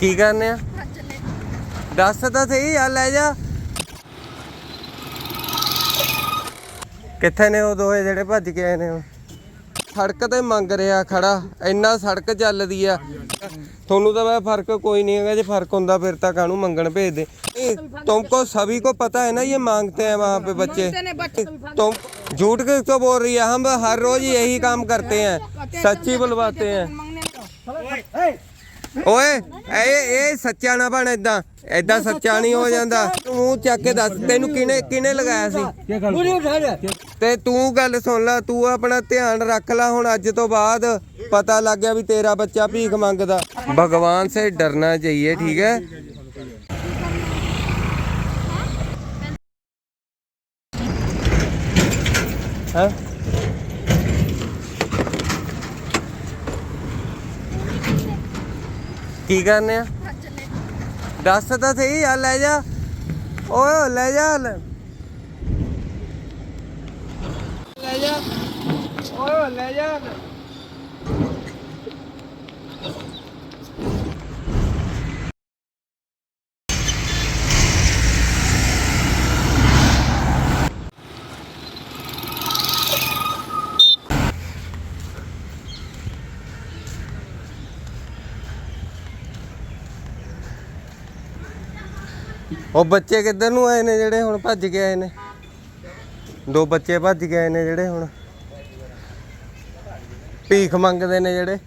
ਕੀ ਕਰਨੇ ਆ ਦੱਸ ਤਾਂ ਸਹੀ ਆ ਲੈ ਜਾ ਕਿੱਥੇ ਨੇ ਉਹ ਦੋਏ ਜਿਹੜੇ ਭੱਜ ਕੇ ਆਏ ਨੇ ਉਹ? ਸੜਕ ਤੇ ਮੰਗ ਰਿਹਾ ਖੜਾ ਇੰਨਾ ਸੜਕ ਚੱਲਦੀ ਆ ਤੁਹਾਨੂੰ ਤਾਂ ਵੈ ਫਰਕ ਕੋਈ ਨਹੀਂ ਹੈਗਾ ਜੇ ਫਰਕ ਹੁੰਦਾ ਫਿਰ ਤਾਂ ਕਾਹਨੂੰ ਮੰਗਣ ਭੇਜਦੇ ਇਹ ਤੁਮਕੋ सभी को पता है ना ये मांगते हैं वहाँ पे बच्चे तुम झूठ के तो बोल रही है हम हर रोज यही काम करते हैं सच्ची बुलवाते हैं ਓਏ ਇਹ ਇਹ ਸੱਚਾ ਨਾ ਬਣ ਇਦਾਂ ਇਦਾਂ ਸੱਚਾ ਨਹੀਂ ਹੋ ਜਾਂਦਾ। ਤੂੰ ਮੂੰਹ ਚੱਕ ਕੇ ਦੱਸ ਤੈਨੂੰ ਕਿਨੇ ਕਿਨੇ ਲਗਾਇਆ ਸੀ? ਤੇ ਤੂੰ ਗੱਲ ਸੁਣ ਲੈ ਤੂੰ ਆਪਣਾ ਧਿਆਨ ਰੱਖ ਲੈ ਹੁਣ ਅੱਜ ਤੋਂ ਬਾਅਦ। ਪਤਾ ਲੱਗ ਗਿਆ ਵੀ ਤੇਰਾ ਬੱਚਾ ਭੀਖ ਮੰਗਦਾ। ਭਗਵਾਨ ਸੇ ਡਰਨਾ ਚਾਹੀਏ ਠੀਕ ਹੈ? ਹਾਂ? ਕੀ ਕਰਨੇ ਆ? ਦੱਸ ਤਾਂ ਸਹੀ ਆ, ਲੈ ਜਾ। ਓਏ ਲੈ ਜਾ ਲੈ। ਜਾ। ਓਏ, ਲੈ ਜਾ। ਉਹ ਬੱਚੇ ਕਿੱਧਰ ਨੂੰ ਆਏ ਨੇ ਜਿਹੜੇ ਹੁਣ ਭੱਜ ਕੇ ਆਏ ਨੇ? ਦੋ ਬੱਚੇ ਭੱਜ ਕੇ ਆਏ ਨੇ ਜਿਹੜੇ ਹੁਣ। ਭੀਖ ਮੰਗਦੇ ਨੇ ਜਿਹੜੇ।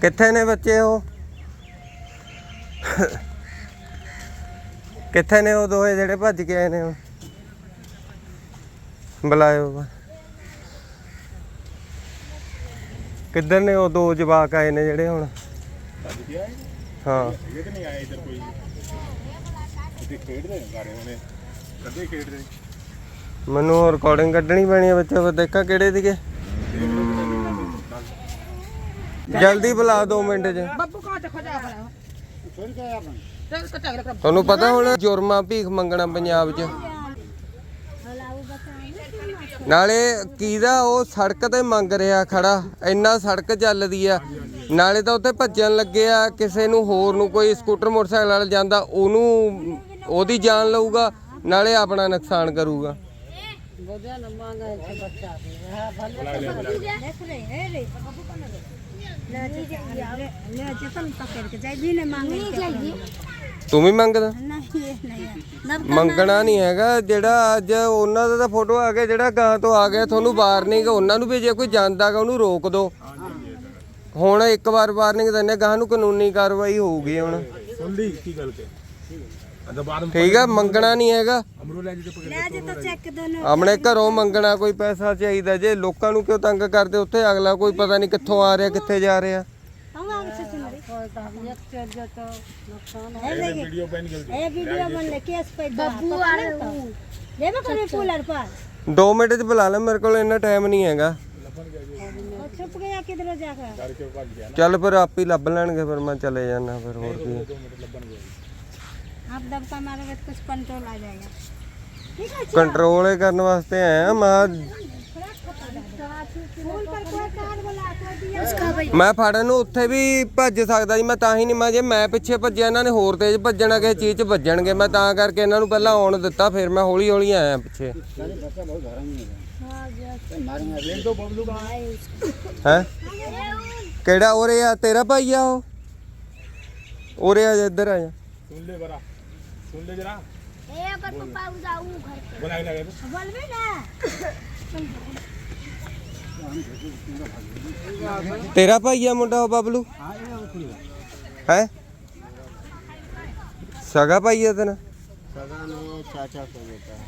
ਕਿੱਥੇ ਨੇ ਬੱਚੇ ਉਹ? ਕਿੱਥੇ ਨੇ ਉਹ ਦੋਏ ਜਿਹੜੇ ਭੱਜ ਕੇ ਆਏ ਨੇ ਉਹ ਬੁਲਾਇਓ। ਵਾ ਕਿੱਧਰ ਨੇ ਉਹ ਦੋ ਜਵਾਕ ਆਏ ਨੇ ਜਿਹੜੇ ਹੁਣ? ਹਾਂ। ਇਹ ਤਾਂ ਨਹੀਂ ਆਏ ਇੱਧਰ ਕੋਈ? ਇੱਥੇ ਖੇਡਦੇ ਨੇ ਸਾਰੇ ਹੁਣੇ ਕਦੇ ਖੇਡਦੇ ਮੈਨੂੰ ਰਿਕਾਰਡਿੰਗ ਕੱਢਣੀ ਪੈਣੀ ਹੈ ਬੱਚੇ ਫਿਰ ਦੇਖਾਂ ਕਿਹੜੇ ਸੀਗੇ। ਜਲਦੀ ਬੁਲਾ 2 ਮਿੰਟ 'ਚ। ਬੱਬੂ ਤੁਹਾਨੂੰ ਪਤਾ ਹੁਣ ਜੁਰਮਾਂ ਭੀਖ ਮੰਗਣਾ ਪੰਜਾਬ 'ਚ। ਨਾਲੇ ਕਿਹਦਾ ਉਹ ਸੜਕ ਤੇ ਮੰਗ ਰਿਹਾ ਖੜਾ ਇੰਨਾ ਸੜਕ ਚੱਲਦੀ ਆ ਨਾਲੇ ਤਾਂ ਉੱਥੇ ਭੱਜਣ ਲੱਗੇ ਆ ਕਿਸੇ ਨੂੰ ਹੋਰ ਨੂੰ ਕੋਈ ਸਕੂਟਰ ਮੋਟਰਸਾਈਕਲ ਵਾਲਾ ਜਾਂਦਾ ਉਹਨੂੰ ਉਹਦੀ ਜਾਨ ਲਊਗਾ ਨਾਲੇ ਆਪਣਾ ਨੁਕਸਾਨ ਕਰੂਗਾ ਗੋਦਿਆ ਨਾ ਮੰਗਾ ਇੱਥੇ ਬੱਚਾ ਹਾਂ ਭਲੇ देख रहे हैं रे ले ले चेतन पकड़ के जाए भी नहीं मांगे चाहिए ਤੂੰ ਵੀ ਮੰਗਦਾ? ਮੰਗਣਾ ਨਹੀਂ ਹੈਗਾ। ਜਿਹੜਾ ਅੱਜ ਉਹਨਾਂ ਦਾ ਤਾਂ ਫੋਟੋ ਆ ਗਿਆ ਜਿਹੜਾ ਗਾਂ ਤੋਂ ਆ ਗਿਆ ਤੁਹਾਨੂੰ ਵਾਰਨਿੰਗ ਉਹਨਾਂ ਨੂੰ ਵੀ ਜੇ ਕੋਈ ਜਾਣਦਾਗਾ ਉਹਨੂੰ ਰੋਕ ਦਿਓ ਹੁਣ ਇੱਕ ਵਾਰ ਵਾਰਨਿੰਗ ਦਿੰਦੇ ਗਾਂ ਨੂੰ ਕਾਨੂੰਨੀ ਕਾਰਵਾਈ ਹੋਊਗੀ ਹੁਣ। ਠੀਕ ਆ ਮੰਗਣਾ ਨਹੀਂ ਹੈਗਾ। ਆਪਣੇ ਘਰੋਂ ਮੰਗਣਾ ਕੋਈ ਪੈਸਾ ਚਾਹੀਦਾ ਜੇ ਲੋਕਾਂ ਨੂੰ ਕਿਉਂ ਤੰਗ ਕਰਦੇ ਉੱਥੇ ਅਗਲਾ ਕੋਈ ਪਤਾ ਨਹੀਂ ਕਿੱਥੋਂ ਆ ਰਿਹਾ ਕਿੱਥੇ ਜਾ ਰਿਹਾ। ਇੱਕ ਚੜ ਜਾ ਤਾਂ ਨੁਕਸਾਨ है देखिए ਵੀਡੀਓ ਬੈਨ ਗਲਤੀ ए वीडियो बन ले केस पे बब्बू आ रहे देवे करे कूलर पर 2 ਮਿੰਟ 'ਚ ਬੁਲਾ ਲੈ ਮੇਰੇ ਕੋਲ ਇੰਨਾ ਟਾਈਮ ਨਹੀਂ ਹੈਗਾ और छुप गया किधर जाकर ਕਰਕੇ ਭੱਜ ਗਿਆ ਚੱਲ ਫਿਰ ਆਪ ਹੀ ਲੱਭ ਲੈਣਗੇ ਫਿਰ ਮੈਂ ਚਲੇ ਜਾਣਾ ਫਿਰ ਹੋਰ ਕੀ ਹੈ। आप दबका मारोगे तो कुछ कंट्रोल आ जाएगा ठीक है ਕੰਟਰੋਲ ਹੀ ਕਰਨ ਵਾਸਤੇ ਆਇਆ ਮੈਂ ਮੈਂ ਫੜਨ ਨੂੰ ਉੱਥੇ ਵੀ ਭੱਜ ਸਕਦਾ ਜੀ ਮੈਂ ਤਾਂ ਹੀ ਨਹੀਂ ਮੈਂ ਜੇ ਮੈਂ ਪਿੱਛੇ ਭੱਜਿਆ ਇਹਨਾਂ ਨੇ ਹੋਰ ਤੇਜ਼ ਭੱਜਣਾ ਕਿਸੇ ਚੀਜ਼ 'ਚ ਭੱਜਣਗੇ ਮੈਂ ਤਾਂ ਕਰਕੇ ਇਹਨਾਂ ਨੂੰ ਪਹਿਲਾਂ ਆਉਣ ਦਿੱਤਾ ਫਿਰ ਮੈਂ ਹੌਲੀ ਹੌਲੀ ਆਇਆ ਪਿੱਛੇ। ਹੈ? ਕਿਹੜਾ ਉਰੇ ਆ? ਤੇਰਾ ਭਾਈ ਆ ਉਹ? ਉਰੇ ਆ ਇੱਧਰ ਆ ਜਾ। ਸੁਣ ਲੈ ਬਰਾ ਸੁਣ ਲੈ ਜਰਾ। ਇਹ ਅਗਰ ਪਪਾ ਉਜਾਉ ਘਰ ਤੇ। ਬੋਲ ਨਾ ਤੇਰਾ ਭਾਈ ਆ ਮੁੰਡਾ ਉਹ ਬਬਲੂ ਹੈ ਸਗਾ ਭਾਈ ਆ ਤੇਰਾ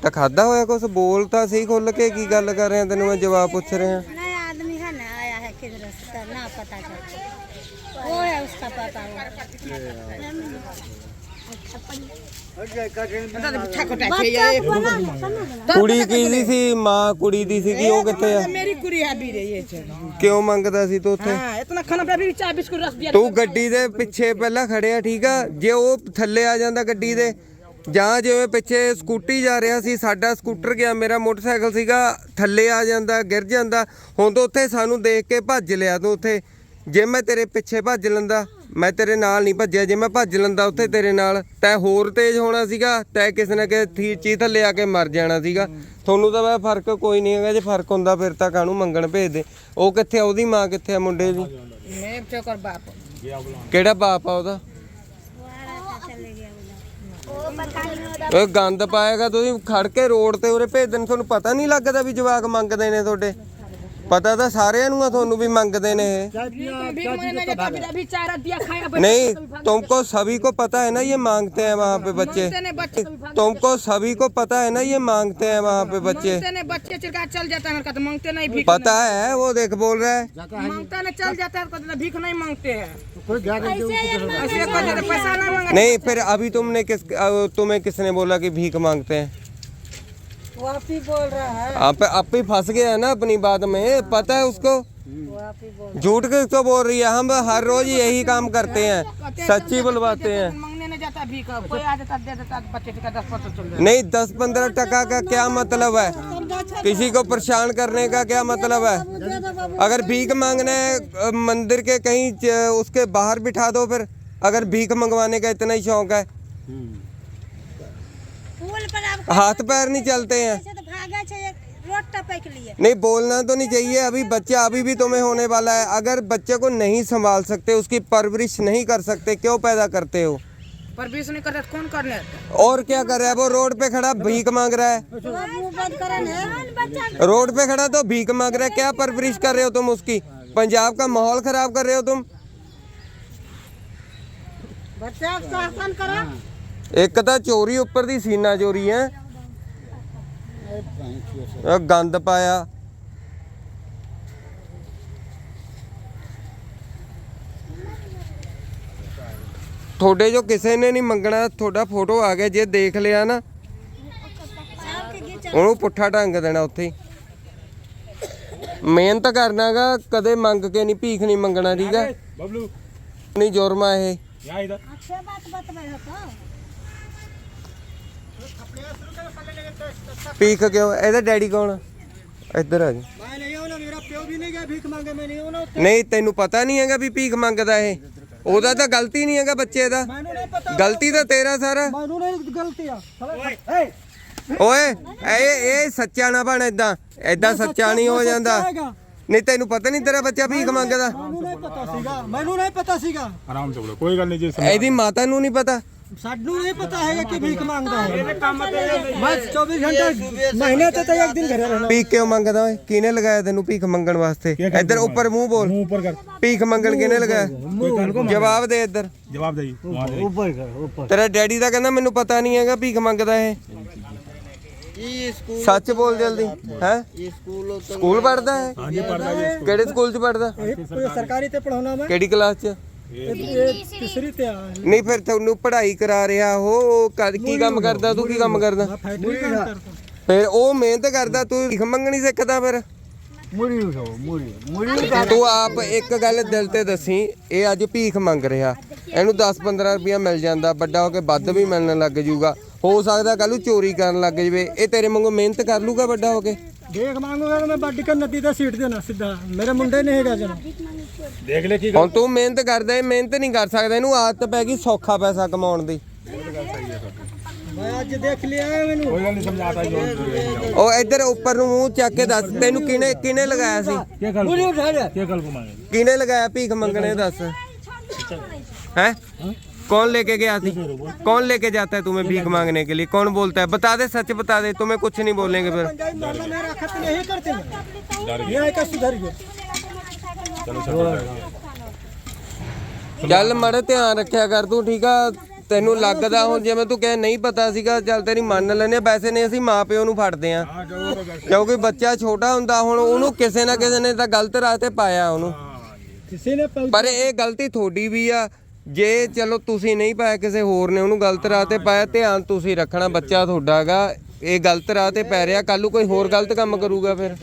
ਤਾਂ ਖਾਦਾ ਹੋਇਆ ਕੁਛ ਬੋਲ ਤਾਂ ਸਹੀ ਖੁੱਲ ਕੇ ਕੀ ਗੱਲ ਕਰ ਰਿਹਾ ਤੈਨੂੰ ਮੈਂ ਜਵਾਬ ਪੁੱਛ ਰਿਹਾ नया आदमी है ना आया है किधर से तो ना पता चलता वो है उसका पापा ਮਿੱਠਾ ਕੁੜੀ ਕੀ ਦੀ ਸੀ? ਮਾਂ ਕੁੜੀ ਦੀ ਸੀਗੀ ਉਹ ਕਿੱਥੇ ਆ? ਮੇਰੀ ਕੁੜੀ ਆ ਵੀ ਰਹੀ ਹੈ ਕਿਉਂ ਮੰਗਦਾ ਸੀ ਤੂੰ ਉੱਥੇ? ਹਾਂ ਇਤਨਾ ਖਾਣਾ ਪਿਆ ਵੀ ਚਾਹ ਬਿਸਕੁਟ ਰਸ ਦਿਆ। ਤੂੰ ਗੱਡੀ ਦੇ ਪਿੱਛੇ ਪਹਿਲਾਂ ਖੜਿਆ ਠੀਕ ਆ? ਜੇ ਉਹ ਥੱਲੇ ਆ ਜਾਂਦਾ ਗੱਡੀ ਦੇ ਜਾਂ ਜਿਵੇਂ ਪਿੱਛੇ ਸਕੂਟੀ ਜਾ ਰਿਹਾ ਸੀ ਸਾਡਾ ਸਕੂਟਰ ਗਿਆ ਮੇਰਾ ਮੋਟਰਸਾਈਕਲ ਸੀਗਾ ਥੱਲੇ ਆ ਜਾਂਦਾ ਗਿਰ ਜਾਂਦਾ ਹੁਣ ਤਾਂ ਉੱਥੇ ਸਾਨੂੰ ਦੇਖ ਕੇ ਭੱਜ ਲਿਆ ਤੂੰ ਉੱਥੇ। ਜੇ ਮੈਂ ਤੇਰੇ ਪਿੱਛੇ ਭੱਜ ਲੰਦਾ ਮੈਂ ਤੇਰੇ ਨਾਲ ਨਹੀਂ ਭੱਜਿਆ। ਜੇ ਮੈਂ ਭੱਜ ਲੰਦਾ ਉੱਥੇ ਤੇਰੇ ਨਾਲ ਤੈ ਹੋਰ ਤੇਜ਼ ਹੋਣਾ ਸੀਗਾ ਤੈ ਕਿਸੇ ਨਾ ਕਿਸੇ ਚੀਜ਼ ਥੱਲੇ ਆ ਕੇ ਮਰ ਜਾਣਾ ਸੀਗਾ। ਤੁਹਾਨੂੰ ਤਾਂ ਮੈਂ ਫ਼ਰਕ ਕੋਈ ਨਹੀਂ ਹੈਗਾ ਜੇ ਫ਼ਰਕ ਹੁੰਦਾ ਫਿਰ ਤਾਂ ਕਾਹਨੂੰ ਮੰਗਣ ਭੇਜ ਦੇ ਉਹ ਕਿੱਥੇ ਉਹਦੀ ਮਾਂ ਕਿੱਥੇ ਆ ਮੁੰਡੇ ਦੀ? ਕਿਹੜਾ ਬਾਪ ਆ ਉਹਦਾ? ਉਹ ਗੰਦ ਪਾਏਗਾ ਤੁਸੀਂ ਖੜ ਕੇ ਰੋਡ ਤੇ ਉਰੇ ਭੇਜ ਦੇਣ ਤੁਹਾਨੂੰ ਪਤਾ ਨਹੀਂ ਲੱਗਦਾ ਵੀ ਜਵਾਕ ਮੰਗਦੇ ਨੇ ਤੁਹਾਡੇ। ਪਤਾ ਤਾਂ ਸਾਰਿਆਂ ਨੂੰ ਆ ਤੁਹਾਨੂੰ ਵੀ ਮੰਗਦੇ ਨੇ ਇਹ भीख मांगने जाता अभी अभी चारा दिया खाया नहीं तुमको सभी को पता है ना ये मांगते हैं वहाँ पे बच्चे ने बच्चे तुमको सभी को पता है ना ये मांगते हैं वहाँ पे बच्चे मांगते ने बच्चे चिरका चल जाता है कहते मांगते नहीं भीख पता है वो देख बोल रहा है मांगता नहीं चल जाता है कहते भीख नहीं मांगते हैं ऐसे कहते थे, पैसा नहीं मांगा नहीं फिर अभी तुमने किस अ, तुम्हें किसने बोला कि भीख मांगते हैं वो आप ही बोल रहा है। आप आप ही फंस गया है ना अपनी बात में पता है उसको? वो आप ही बोल झूठ किसको बोल रही है? हम हर रोज यही काम करते हैं सच्ची बुलवाते हैं। नहीं जाता भीख कोई आ जाता दे देता बच्चे का दस पंद्रह टका का क्या मतलब है? किसी को परेशान करने का क्या मतलब है? अगर भीख मांगना है मंदिर के कहीं उसके बाहर बिठा दो फिर अगर भीख मंगवाने का इतना ही शौक है। अब हाथ पैर नहीं चलते हैं। तो भागा छे एक रोड टपक लिए। नहीं बोलना तो नहीं चाहिए अभी बच्चा अभी भी तुम्हें होने वाला है। अगर बच्चे को नहीं संभाल सकते उसकी परवरिश नहीं कर सकते क्यों पैदा करते हो? पर बीस नहीं करते तो कौन करने? और क्या कर रहा है? वो रोड पे खड़ा भीख मांग रहा है। रोड पे खड़ा तो भीख मांग रहा है। क्या परवरिश कर रहे हो तुम उसकी? पंजाब का माहौल खराब कर रहे हो तुम? बच्चा शासन करो। ਇੱਕ ਤਾਂ ਚੋਰੀ ਉੱਪਰ ਦੀ ਸੀਨਾ ਚੋਰੀ ਐ ਇਹ ਗੰਦ ਪਾਇਆ। ਤੁਹਾਡੇ ਜੋ ਕਿਸੇ ਨੇ ਨਹੀਂ ਮੰਗਣਾ ਤੁਹਾਡਾ ਫੋਟੋ ਆ ਗਿਆ ਜੇ ਦੇਖ ਲਿਆ ਨਾ। ਉਹਨੂੰ ਪੁੱਠਾ ਢੰਗ ਦੇਣਾ ਉੱਥੇ ਮਿਹਨਤ ਕਰਨਾਗਾ ਕਦੇ ਮੰਗ ਕੇ ਨਹੀਂ ਭੀਖ ਨਹੀਂ ਮੰਗਣਾ ਠੀਕ ਹੈ। ਬਬਲੂ। ਨਹੀਂ ਜੁਰਮਾ ਇਹ। ਯਾ ਇਹਦਾ। ਅੱਛਾ ਬਾਤ ਬਤ ਮੈਂ ਪੀਕ ਕਿਉਂ? ਇਹਦਾ ਡੈਡੀ ਕੌਣ? ਇੱਧਰ ਆ ਜੀ। ਨਹੀਂ ਭੀਖ ਮੰਗੇ ਤੈਨੂੰ ਪਤਾ ਨਹੀਂ ਹੈਗਾ ਵੀ ਭੀਖ ਮੰਗਦਾ ਇਹ। ਉਹਦਾ ਤਾਂ ਗਲਤੀ ਨਹੀਂ ਹੈਗਾ ਬੱਚੇ ਦਾ। ਗਲਤੀ ਤਾਂ ਤੇਰਾ ਸਾਰਾ। ਮੈਨੂੰ ਓਏ। ਇਹ ਇਹ ਸੱਚਾ ਨਾ ਬਣ ਇਦਾਂ ਇਦਾਂ ਸੱਚਾ ਨਹੀਂ ਹੋ ਜਾਂਦਾ। ਨਹੀਂ ਤੈਨੂੰ ਪਤਾ ਨਹੀਂ ਤੇਰਾ ਬੱਚਾ ਭੀਖ ਮੰਗਦਾ। ਮੈਨੂੰ ਨਹੀਂ ਪਤਾ ਸੀਗਾ ਮੈਨੂੰ ਨਹੀਂ ਪਤਾ ਸੀਗਾ। ਆਰਾਮ ਤੋਂ ਬੋਲੋ ਕੋਈ ਗੱਲ ਨਹੀਂ ਜੀ ਇਹਦੀ ਮਾਤਾ ਨੂੰ ਨਹੀਂ ਪਤਾ। ਸਾਨੂੰ ਨਹੀਂ ਪਤਾ ਹੈ ਕਿ ਭੀਖ ਮੰਗਦਾ ਹੈ। ਬਸ 24 ਘੰਟੇ ਮਹੀਨੇ ਤੇ ਤਾਂ ਇੱਕ ਦਿਨ ਘਰੇ ਰਹਿਣਾ। ਭੀਖ ਕਿਉਂ ਮੰਗਦਾ ਓਏ? ਕਿਹਨੇ ਲਗਾਇਆ ਤੈਨੂੰ ਭੀਖ ਮੰਗਣ ਵਾਸਤੇ? ਇੱਧਰ ਉੱਪਰ ਮੂੰਹ ਬੋਲ। ਭੀਖ ਮੰਗਣ ਕਿਹਨੇ ਲਗਾਇਆ? ਜਵਾਬ ਦੇ ਇੱਧਰ। ਜਵਾਬ ਦੇ ਉੱਪਰ ਉੱਪਰ ਤੇਰਾ ਡੈਡੀ ਦਾ ਕਹਿੰਦਾ ਮੈਨੂੰ ਪਤਾ ਨਹੀਂ ਹੈਗਾ ਭੀਖ ਮੰਗਦਾ ਇਹ। ਸੱਚ ਬੋਲ ਜਲਦੀ ਹੈ? ਸਕੂਲ ਪੜਦਾ ਹੈ? ਕਿਹੜੇ ਸਕੂਲ ਚ ਪੜਦਾ ਸਰਕਾਰੀ ਤੇ ਪੜਾਉਣਾ ਮੈਂ? ਕਿਹੜੀ ਕਲਾਸ ਚ? ਇਹ ਇਹ ਤੀਸਰੀ ਤੇ ਆ ਨਹੀਂ ਫਿਰ ਤੁਹਾਨੂੰ ਪੜ੍ਹਾਈ ਕਰਾ ਰਿਹਾ ਉਹ ਉਹ ਕਰ- ਕੀ ਕੰਮ ਕਰਦਾ ਤੂੰ ਕੀ ਕੰਮ ਕਰਦਾ? ਮੈਂ ਫੈਕਟਰੀ ਕੰਮ ਕਰਦਾ। ਫਿਰ ਉਹ ਮਿਹਨਤ ਕਰਦਾ ਤੂੰ ਭੀਖ ਮੰਗਣੀ ਸਿੱਖਦਾ ਫਿਰ। ਮੁੜੀ ਉਠਾਓ ਮੁੜੀ ਤੂੰ ਆਪ ਇੱਕ ਗੱਲ ਦਿਲ ਤੇ ਦੱਸੀ ਇਹ ਅੱਜ ਭੀਖ ਮੰਗ ਰਿਹਾ। ਇਹਨੂੰ 10-15 ਰੁਪਇਆ ਮਿਲ ਜਾਂਦਾ ਵੱਡਾ ਹੋ ਕੇ ਵੱਧ ਵੀ ਮਿਲਣ ਲੱਗ ਜੂਗਾ ਹੋ ਸਕਦਾ ਕੱਲੂ ਚੋਰੀ ਕਰਨ ਲੱਗ ਜਵੇ ਇਹ ਤੇਰੇ ਵਾਂਗੂ ਮਿਹਨਤ ਕਰ ਲੂਗਾ ਵੱਡਾ ਹੋ ਕੇ? ਦੇਖ ਮੰਗੂ ਮੈਂ ਬਾਡੀ ਕਾ ਨਦੀ ਦਾ ਸੀਟ ਦੇਣਾ ਸਿੱਧਾ। ਮੇਰੇ ਮੁੰਡੇ ਨੇ ਹੈਗਾ ਜਨ ਦੇਖ ਲੈ ਕੀ ਹੁਣ ਤੂੰ ਮਿਹਨਤ ਕਰਦਾ ਇਹ ਮਿਹਨਤ ਨਹੀਂ ਕਰ ਸਕਦਾ ਇਹਨੂੰ ਆਦਤ ਪੈ ਗਈ ਸੌਖਾ ਪੈਸਾ ਕਮਾਉਣ ਦੀ। ਮੈਂ ਉਹ ਉੱਪਰ ਨੂੰ ਮੂੰਹ ਚੱਕ ਕੇ ਦੱਸ ਤੈਨੂੰ ਕਿਹਨੇ ਕਿਹਨੇ ਲਗਾਇਆ ਸੀ? ਕਿਹਨੇ ਲਗਾਇਆ ਭੀਖ ਮੰਗਣੇ ਦੱਸ? ਹੈ? कौन लेके गया थी कौन लेके जाता है तुम्हें भीख मांगने के लिए कौन बोलता है बता दे सच बता दे तुम्हें कुछ नहीं बोलेंगे फिर पंजाबी मारना मेरा खत नहीं करते हैं यहाँ का सुधर गया चलो चलो जाएगा। ਚੱਲ ਮੜੇ ਧਿਆਨ ਰੱਖਿਆ ਕਰ ਤੂੰ ਠੀਕ ਆ ਤੈਨੂੰ ਲੱਗਦਾ ਹੁਣ ਜਿਵੇਂ ਤੂੰ ਕਹੇ ਨਹੀਂ ਪਤਾ ਸੀਗਾ ਚੱਲ ਤੇਰੀ ਮੰਨ ਲੈਨੇ ਆ। ਵੈਸੇ ਨੇ ਅਸੀਂ ਮਾਪਿਓ ਨੂੰ ਫੜਦੇ ਆ हाँ जो वो कर- ਕਿਉਂਕਿ ਬੱਚਾ ਛੋਟਾ ਹੁੰਦਾ ਹੁਣ ਉਹਨੂੰ ਕਿਸੇ ਨਾ ਕਿਸੇ ਨੇ ਤਾਂ ਗਲਤ ਰਾਹ ਤੇ ਪਾਇਆ ਉਹਨੂੰ किसी ने पल ਪਰ ਇਹ ਗਲਤੀ ਤੁਹਾਡੀ ਵੀ ਆ ਜੇ ਚਲੋ ਤੁਸੀਂ ਨਹੀਂ ਪਾਇਆ ਕਿਸੇ ਹੋਰ ਨੇ ਉਹਨੂੰ ਗਲਤ ਰਾਹ ਤੇ ਪਾਇਆ ਧਿਆਨ ਤੁਸੀਂ ਰੱਖਣਾ ਬੱਚਾ ਤੁਹਾਡਾਗਾ। ਇਹ ਗਲਤ ਰਾਹ ਤੇ ਪੈ ਰਿਹਾ ਕੱਲ ਨੂੰ ਕੋਈ ਹੋਰ ਗਲਤ ਕੰਮ ਕਰੂਗਾ ਫਿਰ।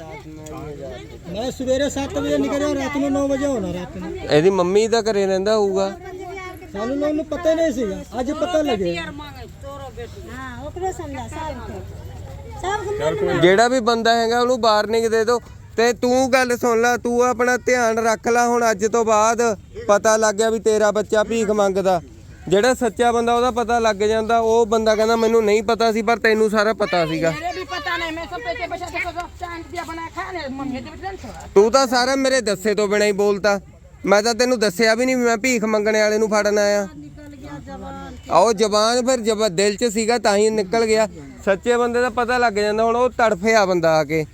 ਮੈਂ ਸਵੇਰੇ 7 ਵਜੇ ਨਿਕਲਿਆ ਰਾਤ ਨੂੰ 9 ਵਜੇ ਹੋਣਾ ਰਾਤ ਨੂੰ। ਇਹਦੀ ਮੰਮੀ ਦਾ ਘਰੇ ਰਹਿੰਦਾ ਹੋਊਗਾ। ਸਾਨੂੰ ਲੋਕ ਨੂੰ ਪਤਾ ਨਹੀਂ ਸੀਗਾ ਅੱਜ ਪਤਾ ਲੱਗਿਆ। ਜਿਹੜਾ ਵੀ ਬੰਦਾ ਹੈਗਾ ਉਹਨੂੰ ਵਾਰਨਿੰਗ ਦੇ ਦਿਓ। ਤੇ ਤੂੰ ਗੱਲ ਸੁਣ ਲੈ ਤੂੰ ਆਪਣਾ ਧਿਆਨ ਰੱਖ ਲੈ ਹੁਣ ਅੱਜ ਤੋਂ ਬਾਅਦ ਪਤਾ ਲੱਗ ਗਿਆ ਵੀ ਤੇਰਾ ਬੱਚਾ ਭੀਖ ਮੰਗਦਾ ਜਿਹੜਾ ਸੱਚਾ ਬੰਦਾ ਉਹਦਾ ਪਤਾ ਲੱਗ ਜਾਂਦਾ ਉਹ ਬੰਦਾ ਕਹਿੰਦਾ ਮੈਨੂੰ ਨਹੀਂ ਪਤਾ ਸੀ ਪਰ ਤੈਨੂੰ ਸਾਰਾ ਪਤਾ ਸੀਗਾ मेरे भी पता नहीं मैं सब पैसे बचा के सब चांद दिया बना खाया नहीं मम्मी जब दिन छोड़ा ਤੂੰ ਤਾਂ ਸਾਰਾ ਮੇਰੇ ਦੱਸੇ ਤੋਂ ਬਿਨਾਂ ਹੀ ਬੋਲਤਾ ਮੈਂ ਤਾਂ ਤੈਨੂੰ ਦੱਸਿਆ ਵੀ ਨਹੀਂ ਵੀ ਮੈਂ ਭੀਖ ਮੰਗਣੇ ਵਾਲੇ ਨੂੰ ਫੜਨ ਆਇਆ ਆਓ ਜ਼ਬਾਨ ਫਿਰ ਜਬ ਦਿਲ 'ਚ ਸੀਗਾ ਤਾਂ ਹੀ ਨਿਕਲ ਗਿਆ ਸੱਚੇ ਬੰਦੇ ਦਾ ਪਤਾ ਲੱਗ ਜਾਂਦਾ ਹੁਣ ਉਹ ਤੜਫਿਆ ਬੰਦਾ ਆ ਕੇ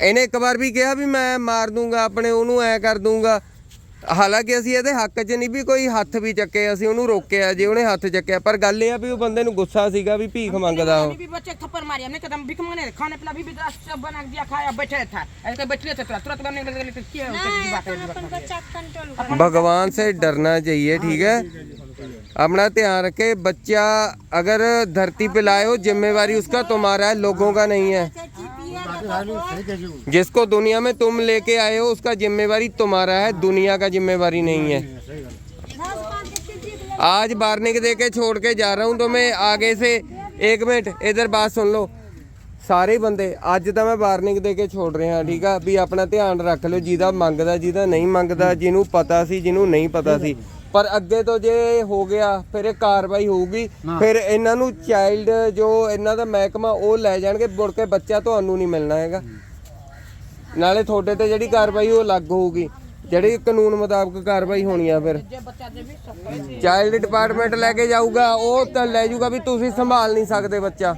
ਇਹਨੇ ਇੱਕ ਵਾਰ ਵੀ ਕਿਹਾ ਵੀ ਮੈਂ ਮਾਰ ਦੂੰਗਾ ਆਪਣੇ ਉਹਨੂੰ ਐ ਕਰ ਦੂੰਗਾ ਹਾਲਾਂਕਿ ਅਸੀਂ ਇਹਦੇ ਹੱਕ 'ਚ ਨਹੀਂ ਵੀ ਕੋਈ ਹੱਥ ਵੀ ਚੱਕੇ ਅਸੀਂ ਉਹਨੂੰ ਰੋਕਿਆ ਜੇ ਉਹਨੇ ਹੱਥ ਚੱਕਿਆ ਪਰ ਗੱਲ ਇਹ ਆ ਵੀ ਉਹ ਬੰਦੇ ਨੂੰ ਗੁੱਸਾ ਸੀਗਾ ਵੀ ਭੀਖ ਮੰਗਦਾ ਉਹ अभी भी बच्चे थप्पड़ मारे हमने कदम भिख मांगने खाने पिला भी बिदरा सब बना के दिया खाया बैठे था ऐसे बैठे थे तुरंत बनने लगे तो क्या नहीं बात है अपन बच्चा कंट्रोल कर भगवान से डरना चाहिए ठीक है अपना ध्यान रखे बच्चा अगर धरती पे लाए हो जिम्मेवारी उसका तुम्हारा है लोगों का नहीं है जिसको दुनिया में तुम लेके आए हो उसका जिम्मेवारी तुम्हारा है दुनिया का जिम्मेवारी नहीं है घास पात के चीज ले आज वार्निंग दे के छोड़ के जा रहा हूँ तो मैं आगे से एक मिनट इधर बात सुन लो ਸਾਰੇ ਬੰਦੇ ਅੱਜ ਤਾਂ ਮੈਂ ਵਾਰਨਿੰਗ ਦੇ ਕੇ ਛੋੜ ਰਿਹਾ ਠੀਕ ਆ ਵੀ ਆਪਣਾ ਧਿਆਨ ਰੱਖ ਲਿਓ ਜਿਹਦਾ ਮੰਗਦਾ ਜਿਹਦਾ ਨਹੀਂ ਮੰਗਦਾ ਜਿਹਨੂੰ ਪਤਾ ਸੀ ਜਿਹਨੂੰ ਨਹੀਂ ਪਤਾ ਸੀ ਪਰ ਅੱਗੇ ਤੋਂ ਜੇ ਹੋ ਗਿਆ ਫਿਰ ਇਹ ਕਾਰਵਾਈ ਹੋਊਗੀ। ਫਿਰ ਇਹਨਾਂ ਨੂੰ ਚਾਈਲਡ ਜੋ ਇਹਨਾਂ ਦਾ ਮਹਿਕਮਾ ਉਹ ਲੈ ਜਾਣਗੇ। ਮੁੜ ਕੇ ਬੱਚਾ ਤੁਹਾਨੂੰ ਨਹੀਂ ਮਿਲਣਾ ਹੈਗਾ। ਨਾਲੇ ਤੁਹਾਡੇ ਤੇ ਜਿਹੜੀ ਕਾਰਵਾਈ ਉਹ ਲੱਗ ਹੋਊਗੀ। ਜਿਹੜੀ ਕਾਨੂੰਨ ਮੁਤਾਬਕ ਕਾਰਵਾਈ ਹੋਣੀ ਆ ਫਿਰ। ਚਾਈਲਡ ਡਿਪਾਰਟਮੈਂਟ ਲੈ ਕੇ ਜਾਊਗਾ ਉਹ ਤਾਂ ਲੈ ਜਾਊਗਾ ਵੀ ਤੁਸੀਂ ਸੰਭਾਲ ਨਹੀਂ ਸਕਦੇ ਬੱਚਾ।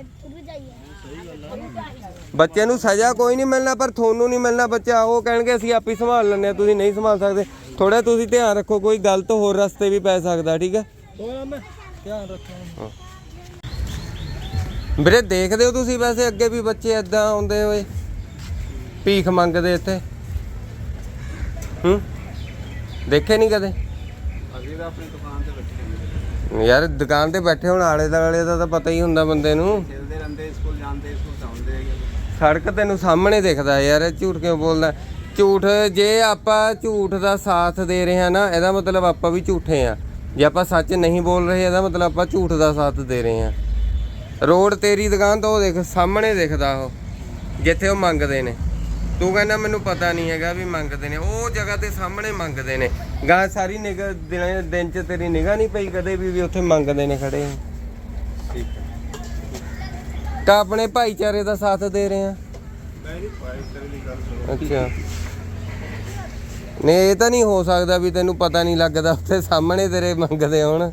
ਬੱਚਿਆਂ ਨੂੰ ਸਜ਼ਾ ਕੋਈ ਨਹੀਂ ਮਿਲਣਾ, ਪਰ ਤੁਹਾਨੂੰ ਨਹੀਂ ਮਿਲਣਾ ਬੱਚਾ। ਉਹ ਕਹਿਣਗੇ, ਅਸੀਂ ਆਪੇ ਸੰਭਾਲ ਲੈਂਦੇ ਆ ਤੁਸੀਂ ਨਹੀਂ ਸੰਭਾਲ ਸਕਦੇ। ਥੋੜਾ ਤੁਸੀਂ ਧਿਆਨ ਰੱਖੋ, ਕੋਈ ਗਲਤ ਹੋਰ ਰਸਤੇ ਵੀ ਪੈ ਸਕਦਾ, ਠੀਕ ਹੈ? ਵੀਰੇ, ਦੇਖਦੇ ਹੋ ਤੁਸੀਂ ਵੈਸੇ ਅੱਗੇ ਵੀ ਬੱਚੇ ਐਦਾਂ ਆਉਂਦੇ ਹੋਏ? ਭੀਖ ਮੰਗਦੇ ਇੱਥੇ? ਹੂੰ? ਦੇਖੇ ਨਹੀਂ ਕਦੇ? ਅਸੀਂ ਤਾਂ ਆਪਣੀ ਦੁਕਾਨ ਤੇ ਬੈਠੇ ਯਾਰ, ਦੁਕਾਨ ਤੇ ਬੈਠੇ ਹੁਣ ਆਲੇ ਦਾਲੇ ਦਾ ਤਾਂ ਪਤਾ ਹੀ ਹੁੰਦਾ ਬੰਦੇ ਨੂੰ। ਖੇਲਦੇ ਰਹਿੰਦੇ, ਸਕੂਲ ਜਾਂਦੇ, ਸਕੂਲ ਸੜਕ ਤੈਨੂੰ ਸਾਹਮਣੇ ਦਿਖਦਾ ਯਾਰ, ਝੂਠ ਕਿਉਂ ਬੋਲਦਾ? ਝੂਠ ਜੇ ਆਪਾਂ ਝੂਠ ਦਾ ਸਾਥ ਦੇ ਰਹੇ ਹਾਂ ਨਾ, ਇਹਦਾ ਮਤਲਬ ਆਪਾਂ ਵੀ ਝੂਠੇ ਆ ਜੇ ਆਪਾਂ ਸੱਚ ਨਹੀਂ ਬੋਲ ਰਹੇ, ਇਹਦਾ ਮਤਲਬ ਆਪਾਂ ਝੂਠ ਦਾ ਸਾਥ ਦੇ ਰਹੇ ਹਾਂ। ਰੋਡ ਤੇਰੀ ਦੁਕਾਨ ਤੋਂ ਉਹ ਦੇਖ, ਸਾਹਮਣੇ ਦਿਖਦਾ ਉਹ, ਜਿੱਥੇ ਉਹ ਮੰਗਦੇ ਨੇ। ਤੂੰ ਕਹਿੰਦਾ ਮੈਨੂੰ ਪਤਾ ਨਹੀਂ ਹੈਗਾ ਵੀ ਮੰਗਦੇ ਨੇ, ਉਹ ਜਗ੍ਹਾ ਤੇ ਸਾਹਮਣੇ ਮੰਗਦੇ ਨੇ। ਗਾਂ ਸਾਰੀ ਨਿਗਾਹ ਦਿਨ ਚ ਤੇਰੀ ਨਿਗਾਹ ਨਹੀਂ ਪਈ ਕਦੇ ਵੀ ਵੀ ਉੱਥੇ ਮੰਗਦੇ ਨੇ ਖੜੇ। ਤਾਂ ਆਪਣੇ ਭਾਈਚਾਰੇ ਦਾ ਸਾਥ ਦੇ ਰਹੇ ਆ। ਨਹੀਂ ਪਾਈ ਤੇਰੇ ਗੱਲ ਸੁਣੋ ਅੱਛਾ। ਨਹੀਂ, ਇਹ ਤਾਂ ਨਹੀਂ ਹੋ ਸਕਦਾ ਵੀ ਤੈਨੂੰ ਪਤਾ ਨਹੀਂ ਲੱਗਦਾ ਉੱਥੇ ਸਾਹਮਣੇ ਤੇਰੇ ਮੰਗਦੇ ਹੋਣ।